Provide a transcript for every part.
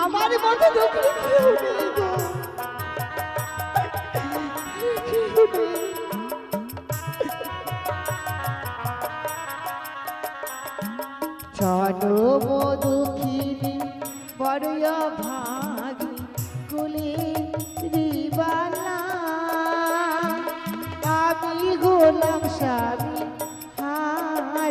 আমার মতো দুঃখী কেউ নেই গো। চলো মধুখিনী বড়য় ভাগি কুলে রিবালা আমি গোলাম স্বামী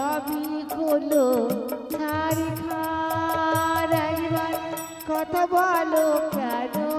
সবই হলো ছাড়ি খার একবার কথা বলো কেন?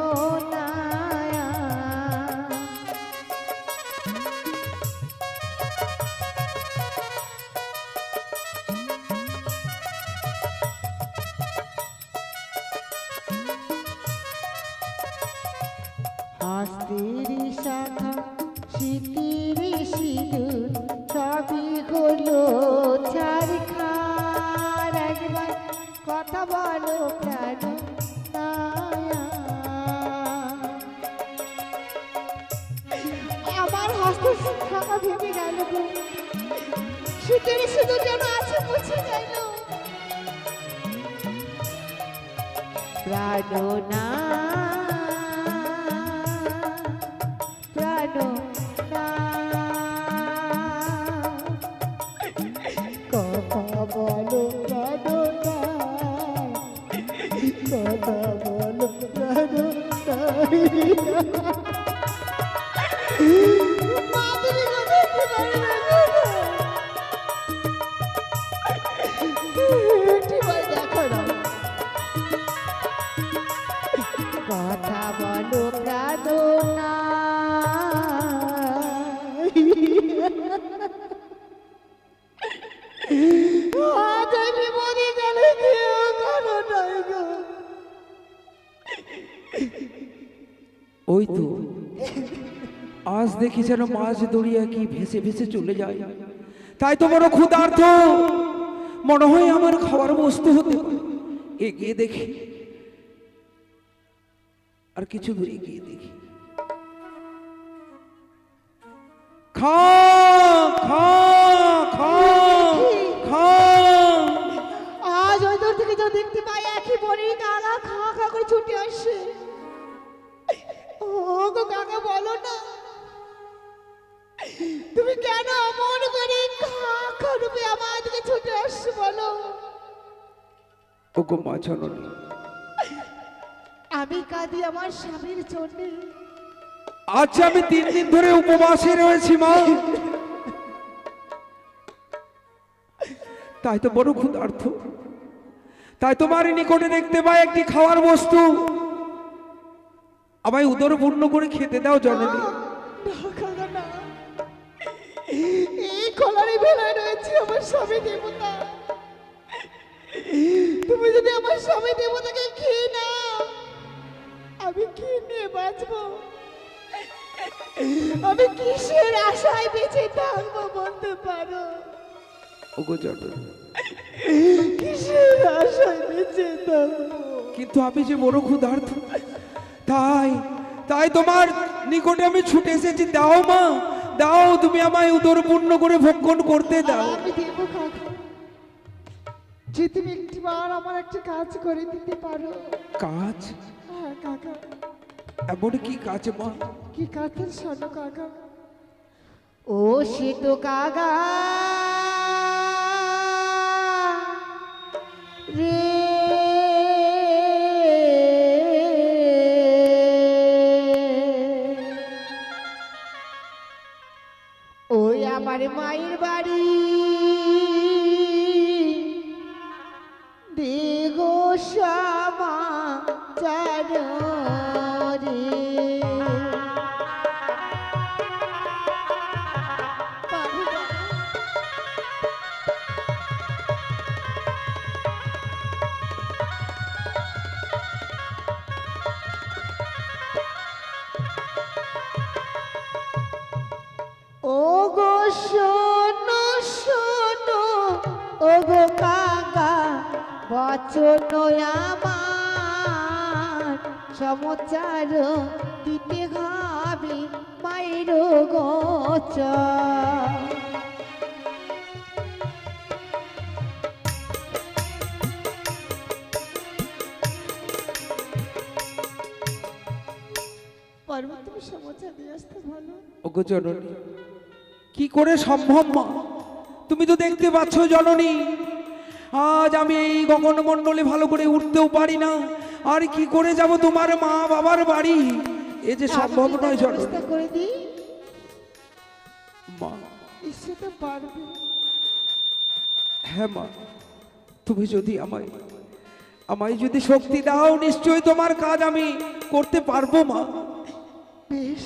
শীতের শুধু যেন আছে মুছে গেল প্রাণনা প্রাণনা ওই তো। আজ দেখি যেন মাছ দড়িয়া কি ভেসে ভেসে চলে যায়। তাই তো বড় ক্ষুধার্থ মনে হয় আমার খাবার বস্তু হতে এগিয়ে দেখি। আর কিছু দূর এগিয়ে দেখি। খা কাকা বলো না। তুমি কেন অমন করে খা খা আমার দিকে ছুটে আসছো বলো? ওগো মা জননী। আমি কাঁদি আমার স্বামীর জন্যে। আজ আমি তিন দিন ধরে উপবাসে রয়েছি মা। তাই তো বড় ক্ষুধার্থ তাই তোমার নিকটে দেখতে পাই একটি খাওয়ার বস্তু। আমায় উদর পূর্ণ করে খেতে দাও জননী। এই কলারে ভেলায় রয়েছে আমার স্বামী দেবতা। তুমি যদি আমার স্বামী দেবতাকে খেয়ে না আমি কি নিয়ে বাঁচবো? আমি কিসের আশায় বেঁচে থাকব বলতে পারো? ওগো জননী। কিসের আশায় বেঁচে থাকব? কিন্তু আমি যে বড় ক্ষুধার্থ তাই তাই তোমার নিকটে আমি ছুটে এসেছি। দাও মা দাও তুমি আমায় উদর পূর্ণ করে ভক্ষণ করতে দাও। আমি দেবো কাকা? যে তুমি একটিবার আমার একটা কাজ করে দিতে পারো। কাজ? হ্যাঁ কাকা। এমন কি কাজ মা? কি কাকের শোনো কাকা? ও সে তো কাকা রে আমার মায়ের বাড়ি। সমাচার দিতে হবে মায়ের গচ। কি করে সম্ভব মা? তুমি তো দেখতে পাচ্ছ জননী, আজ আমি এই গগনমণ্ডলে ভালো করে উঠতেও পারি না। আর কি করে যাব তোমার মা বাবার বাড়ি? এ যে সম্ভব নয় ব্যবস্থা করে দিই? মা। ইচ্ছে তো পারবে। হ্যাঁ মা তুমি যদি আমায় আমায় যদি শক্তি দাও নিশ্চয়ই তোমার কাজ আমি করতে পারব মা। বেশ।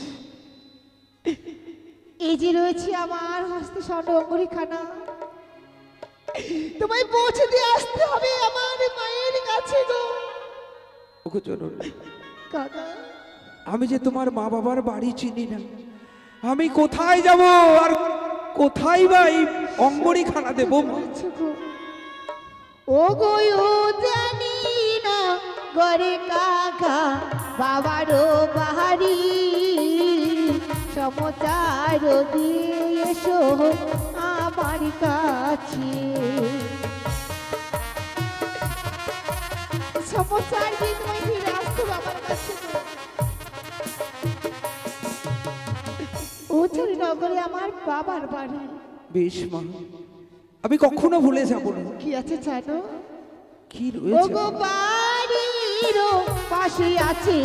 এই যে রয়েছে আমার হস্তে স্বর্ণ অঙ্গুরিখানা তোমায় পৌঁছে দিয়ে আসতে হবে আমার মায়ের কাছে গো। ওগো জননী কাকা। আমি যে তোমার মা বাবার বাড়ি চিনি না আমি কোথায় যাব আর কোথায় বা এই অঙ্গরি খানা দেবো? আচ্ছা ও গো ও জানি না গরে কাকা বাবারও বাহারি। সমাচার দিয়ে এসো আমার কাছে। ফিরে আসতে কাছে নগরে আমার বাবার বাড়ি। বেশ মা আমি কখনো ভুলে যাব না। কি আছে জানো? কি রয়েছে? ওগো বাড়ির পাশে আছে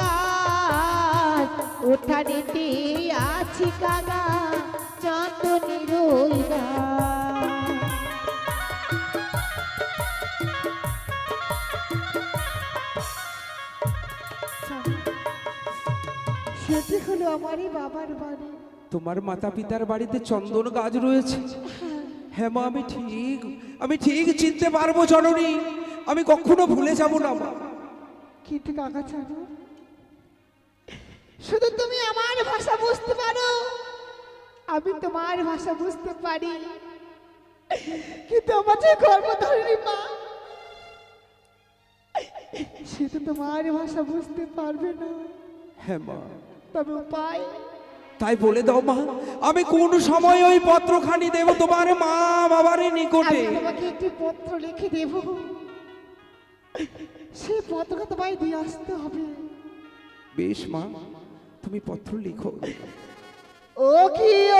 গাছ ওঠানেতে আছে কাগা ওই গাছ। হলো আমারই বাবার বাড়ি। তোমার মাতা পিতার বাড়িতে চন্দন গাছ রয়েছে। হ্যাঁ মা আমি ঠিক আমি ঠিক চিনতে পারব জননী আমি কখনো ভুলে যাব না মা। কিন্তু কাকা জানো শুধু তুমি আমার ভাষা বুঝতে পারো। আমি তোমার ভাষা বুঝতে পারি। কিন্তু আমার যে গর্ভধারিণী মা। সে তো তোমার ভাষা বুঝতে পারবে না। হ্যাঁ মা। তবে উপায়? তাই বলে দাও মা আমি কোন সময় ওই পত্রখানি দেব তোমার মা বাবার নিকটে। তোমাকে একটি পত্র লিখে দেব। সে পত্রটা তোমায় দিয়ে আসতে হবে। বেশ মা তুমি পত্র লিখো। ও কি ও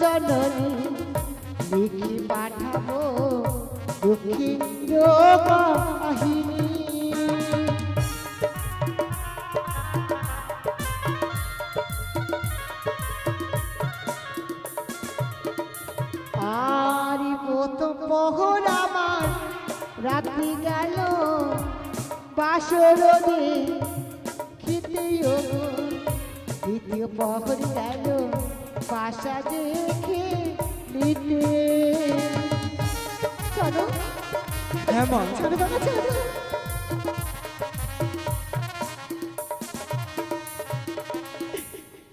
জননী, লিখি পাঠাবো দুঃখী কাহিনী আর প্রথম পহর আমার, রাত্রি গেল বাসরদে খিতেও দ্বিতীয় পহর গেল বাসা দেখে নিতে। চলো। হ্যাঁ মা। চলো বাবা চলো।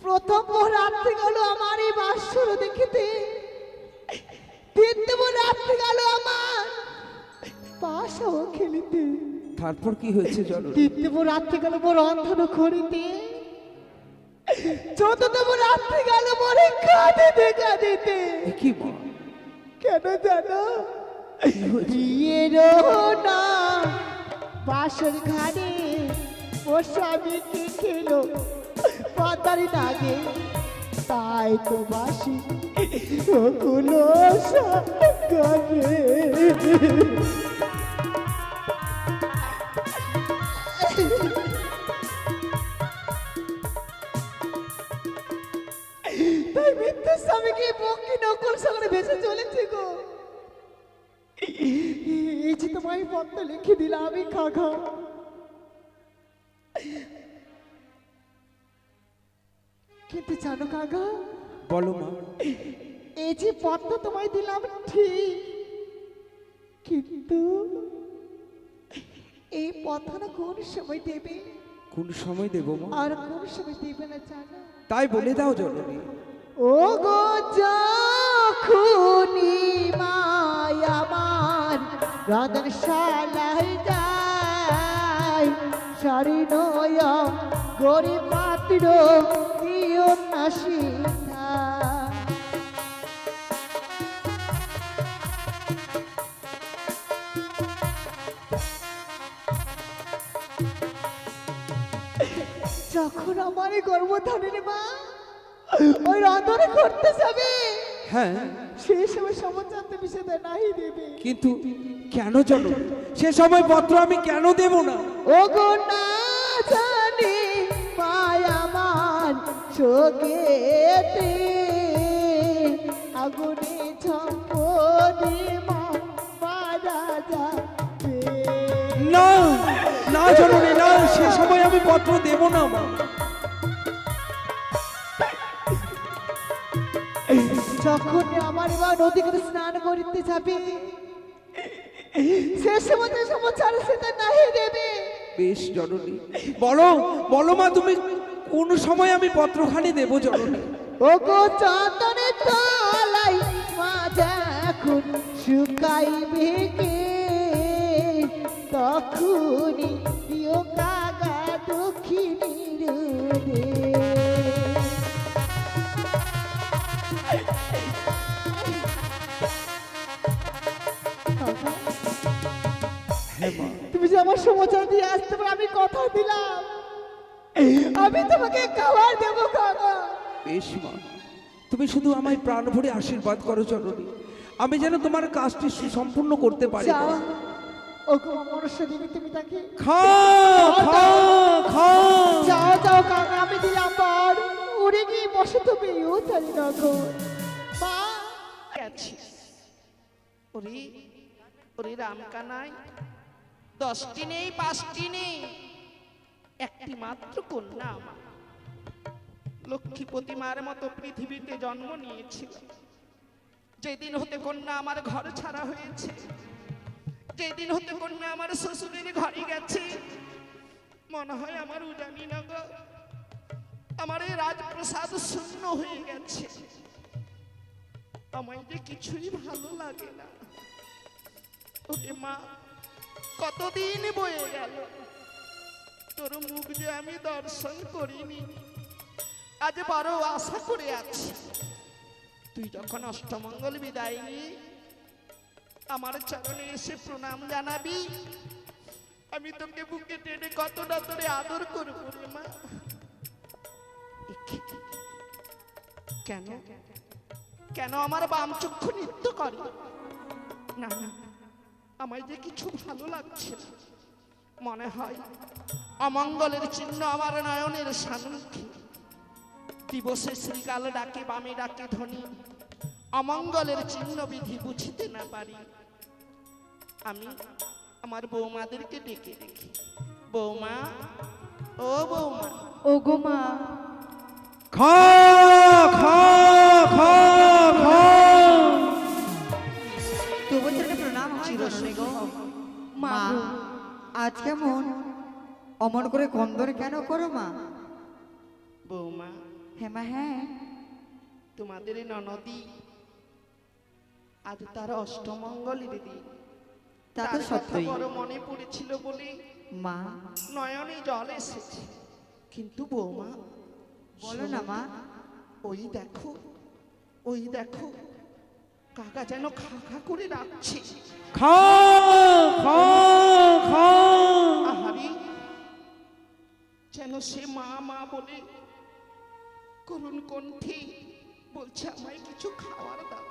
প্রথম রাত্রি গেল আমার এই বাসর দেখিতে। দ্বিতীয় রাত্রি গেল আমার বাসাও খেলিতে। তারপর কি হয়েছে জননী? তৃতীয় রাত্রি গেল মোর অন্ধন করিতে চতুর্থ রাত্রি গেল মোরে কাঁদিতে কাঁদিতে কি কেন জানো? না। বাসর ঘাড়ে ওর স্বামীকে খেলো পাতারি নাগে তাই তো বাসি। ওগুলো করে স্বামীকে বকি নকল সঙ্গে ভেসে চলেছে গো। এই যে তোমায় পত্র লিখে দিলাম আমি খাখা কিন্তু জানো কাকা বলো মা। এই যে পত্র তোমায় দিলাম ঠিক কিন্তু এই পথটা কোন সময় দেবে? কোন সময় দেবো মা? আর কোন সময় দেবে না জানো? তাই বলে দাও জননী। ও গো যখনি মায় আমার রদন শালাই যায়। পাত্র দিও যখন আমার এই গর্ভধারণের মা ওই রন্ধনে করতে যাবে। হ্যাঁ। সেই সময় সমাচার বিষয়টা নাই দেবে। কিন্তু কেন জননী সে সময় পত্র আমি কেন দেব না? ও গো না জানি পায় আমার চোখেতে। আগুনে যাবে। না না জননী না সে সময় আমি পত্র দেব না মা যখন আমার মা নদী করে স্নান করিতে যাবে সে সময় সমাচার সেটা নাহি দেবে। বেশ জননী বলো বলো মা তুমি কোন সময় আমি পত্রখানি দেব জননী? ও গো চন্দনের তলাই মা যখন শুকাইবে কে তখনই তুমি যে আমার সমাচার দিয়ে আসতে পারো আমি কথা দিলাম। আমি তোমাকে খাবার দেবো কাকা। বেশ মা তুমি শুধু আমায় প্রাণ ভরে আশীর্বাদ করো জননী। আমি যেন তোমার কাজটি সুসম্পূর্ণ করতে পারি। যাও মা। ও মনুষ্য দেবী তুমি তাকে খাও খাও খাও যাও যাও কাকা আমি দিলাম পর উড়ে গিয়ে বসে তুমি ও মা গেছিস ওরে ওরে দশটি নেই, পাঁচটি নেই। একটি মাত্র কন্যা আমার। লক্ষ্মী প্রতিমার মতো পৃথিবীতে জন্ম নিয়েছিল। যেদিন হতে কন্যা আমার ঘর ছাড়া হয়েছে, যেদিন হতে কন্যা আমার শ্বশুরের ঘরে গেছে, মনে হয় আমার উজানি নগর আমার এই রাজপ্রসাদ শূন্য হয়ে গেছে। আমায় যে কিছুই ভালো লাগে না। ওরে মা কতদিন বয়ে গেল? তোর মুখ যে আমি দর্শন করিনি, আজ বড় আশা করে আছি। তুই যখন অষ্টমঙ্গল বিদায় নিয়ে আমার চরণে এসে প্রণাম জানাবি, আমি তোকে বুকে টেনে কতটা তোরে আদর করব রে মা। কেন? কেন আমার বাম চক্ষু নৃত্য করে? না না আমায় যে কিছু ভালো লাগছে মনে হয় অমঙ্গলের চিহ্ন আমার নয়নের সানুক্ষে দিবসে শ্রীকাল ডাকে বামে ডাকে ধ্বনি। অমঙ্গলের চিহ্ন বিধি বুঝিতে না পারি। আমি আমার বৌমাদেরকে ডেকে দেখি। বৌমা ও বৌমা। ও গো মা খা খা খা খা। গো মা আজ কেমন? অমন করে কন্দর কেন করো মা? বৌমা হ্যাঁ মা হ্যাঁ। তোমাদের ননদি আজ তার অষ্টমঙ্গলের দিন। তা তো সত্যই। বড় মনে পড়েছিল বলে মা। নয়নে জল এসেছে। কিন্তু বৌমা বলো না মা। ওই দেখো ওই দেখো কাকা যেন খা খা করে আহারি যেন সে মা মা বলে করুণ কণ্ঠে বলছে আমায় কিছু খাওয়ার দাও।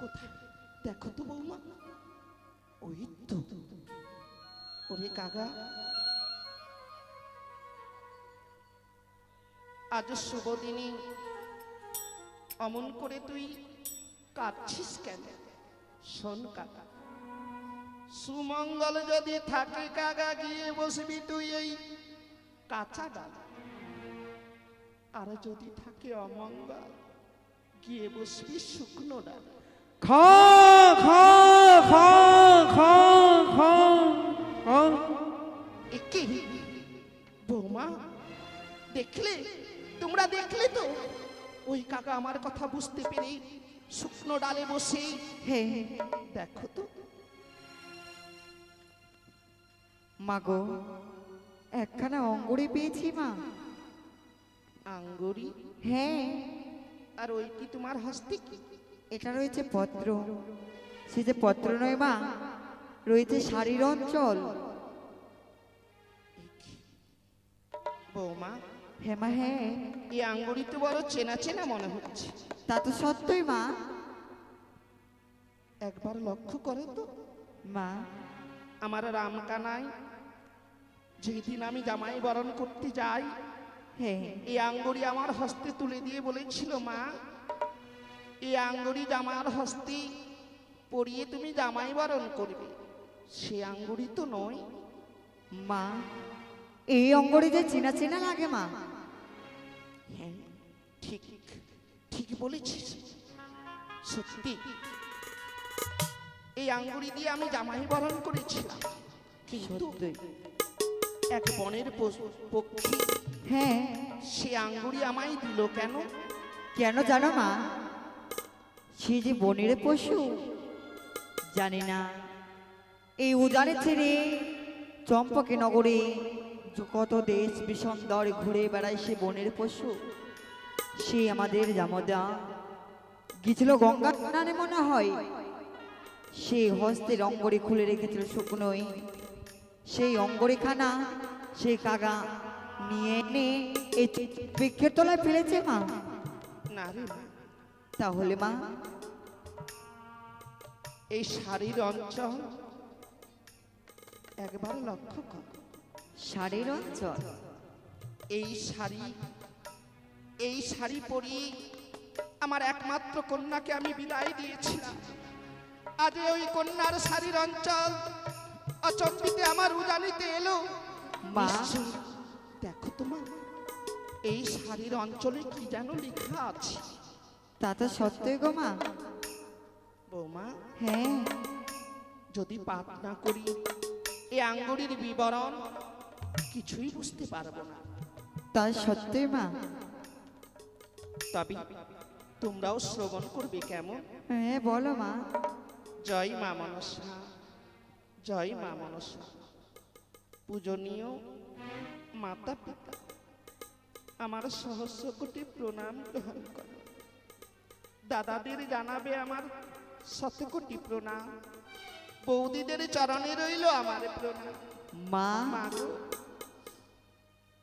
কোথায়? দেখো তো বৌমা। ওই তো। ওরে কাকা। আজ শুভ দিনে অমন করে তুই কাঁদছিস কেন? শোন কাকা। সুমঙ্গল যদি থাকে কাকা গিয়ে বসবি তুই এই কাঁচা ডাল। আর যদি থাকে অমঙ্গল গিয়ে বসবি শুকনো ডাল। খা খা খা খা খা খা একে বৌমা দেখলে? তোমরা দেখলে তো? ওই কাকা আমার কথা বুঝতে পেরে শুকনো ডালে বসে। হে দেখো তো। মা গো একখানা অঙ্গুরি পেয়েছি মা। আঙ্গুরি? হ্যাঁ আর ওই কি তোমার হস্তে কি? এটা রয়েছে পত্র। সে যে পত্র নয় মা রয়েছে শাড়ির অঞ্চল। বৌমা হ্যাঁ মা হ্যাঁ এই আঙ্গুরি তো বড় চেনা চেনা মনে হচ্ছে। তা তো সত্যই মা। একবার লক্ষ্য করে তো। মা। আমার রামকানাই যেদিন আমি জামাই বরণ করতে যাই হ্যাঁ এই আঙ্গুরি আমার হস্তে তুলে দিয়ে বলেছিল মা এই আঙ্গুরি জামার হস্তে পরিয়ে তুমি জামাই বরণ করবে। সে আঙ্গুরি তো নয়। মা এই অঙ্গরে যে চেনা চেনা লাগে মা। হ্যাঁ ঠিক। ঠিক বলেছিস? সত্যি? এই আঙ্গুরি দিয়ে আমি জামাই বরণ করেছিলাম। কিন্তু এক বনের পশু- পক্ষী হ্যাঁ। সে আঙ্গুরি আমায় দিল কেন? কেন জানো মা? সে যে বনের পশু জানি না। এই উজানে ছেড়ে চম্পকে নগরে কত দেশ বিষন্দর ঘুরে বেড়ায় সে বনের পশু। সে আমাদের জামদা। গিয়েছিল গঙ্গা স্নানে মনে হয়। সে হস্তের অঙ্গরে খুলে রেখেছিল শুকনোই সেই অঙ্গরেখানা সেই কাগা নিয়ে এনে এই বৃক্ষের তলায় ফেলেছে মা। না মা, তাহলে মা? এই শাড়ির অঞ্চল একবার লক্ষ্য কর। শাড়ির অঞ্চল? এই শাড়ি এই শাড়ি পরি আমার একমাত্র কন্যাকে আমি বিদায় দিয়েছিলাম। আজ ওই কন্যার শাড়ির অঞ্চল অচম্বিতে আমার উজানিতে এলো। মা। দেখো তোমার এই শাড়ির অঞ্চলে কি যেন লেখা আছে। তা তো সত্যই গো মা। বৌমা। হ্যাঁ। যদি পাপ না করি এই আঙ্গুরির বিবরণ কিছুই বুঝতে পারব না। তাই সত্যি মা। তবে তোমরাও শ্রবণ করবে কেমন? হ্যাঁ বলো মা। জয় মা মনসা জয় মা মনসা। পূজনীয় মাতা পিতা আমার সহস্র কোটি প্রণাম গ্রহণ করো। দাদাদের জানাবে আমার শত কোটি প্রণাম। বৌদিদের চরণে রইল আমার প্রণাম। মা। মা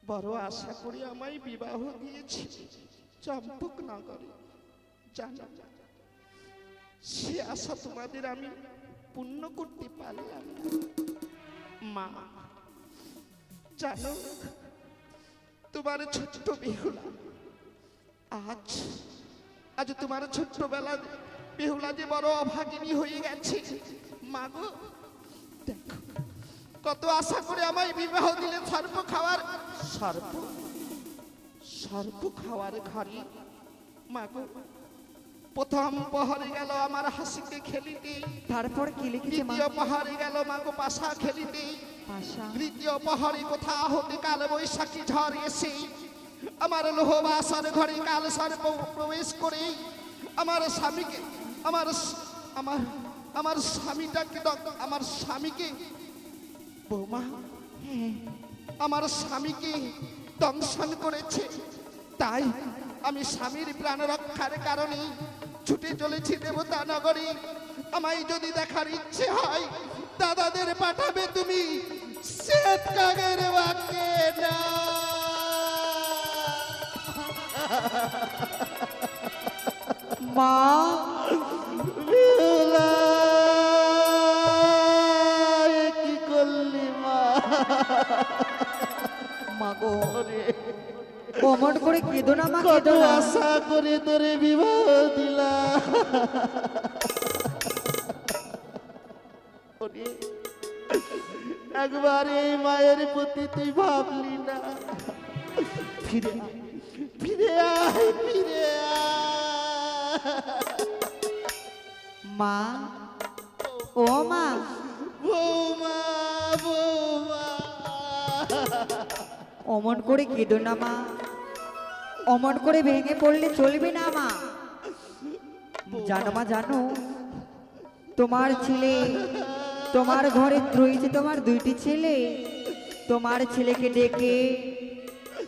বড় আশা করি আমায় বিবাহ দিয়েছি। চম্পক নগরে জানো, সে আশা তোমাদের আমি পূর্ণ করতে পারলাম না। মা, জানো, তোমার ছোট্ট বেহুলা, আজ আজ তোমার ছোট্টবেলা বেহুলা যে বড় অভাগিনী হয়ে গেছে মা গো, দেখো, কত আশা করে আমায় বিবাহ দিলে সর্প খাওয়ার সর্প সর্প খাওয়ার ঘরে মাগো প্রথম পহরে গেল আমার হাসিকে খেলিতে। তারপর কি লিখেছে দ্বিতীয় পহরে গেল মাগো পাশা খেলিতে। পাশা। তৃতীয় পহরে কোথা হতে কাল বৈশাখী ঝড় এসে আমার লোহবাসার ঘরে কাল সর্প প্রবেশ করে আমার স্বামীকে আমার আমার আমার স্বামীটাকে আমার স্বামীকে বৌমা আমার স্বামীকে দংশন করেছে। তাই আমি স্বামীর প্রাণ রক্ষার কারণে ছুটে চলেছি দেবতা নগরী আমায় যদি দেখার ইচ্ছে হয়, দাদাদের পাঠাবে তুমি। মা গো অমন করে কেঁদো না মা কেঁদো আশা করে তোরে বিবাহ দিলা একবার এই মায়ের প্রতি তুই ভাবলি না। ফিরে ফিরে আয় ফিরে মা ও মা অমন করে কেঁদো না, মা। অমন করে ভেঙে পড়লে চলবে না, মা। জানো মা, জানো, তোমার ছেলে, তোমার ঘরে রয়েছে তোমার দুইটি ছেলে, তোমার ছেলেকে ডেকে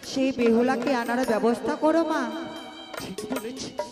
সেই বেহুলাকে আনার ব্যবস্থা করো, মা। ঠিক বলেছিস।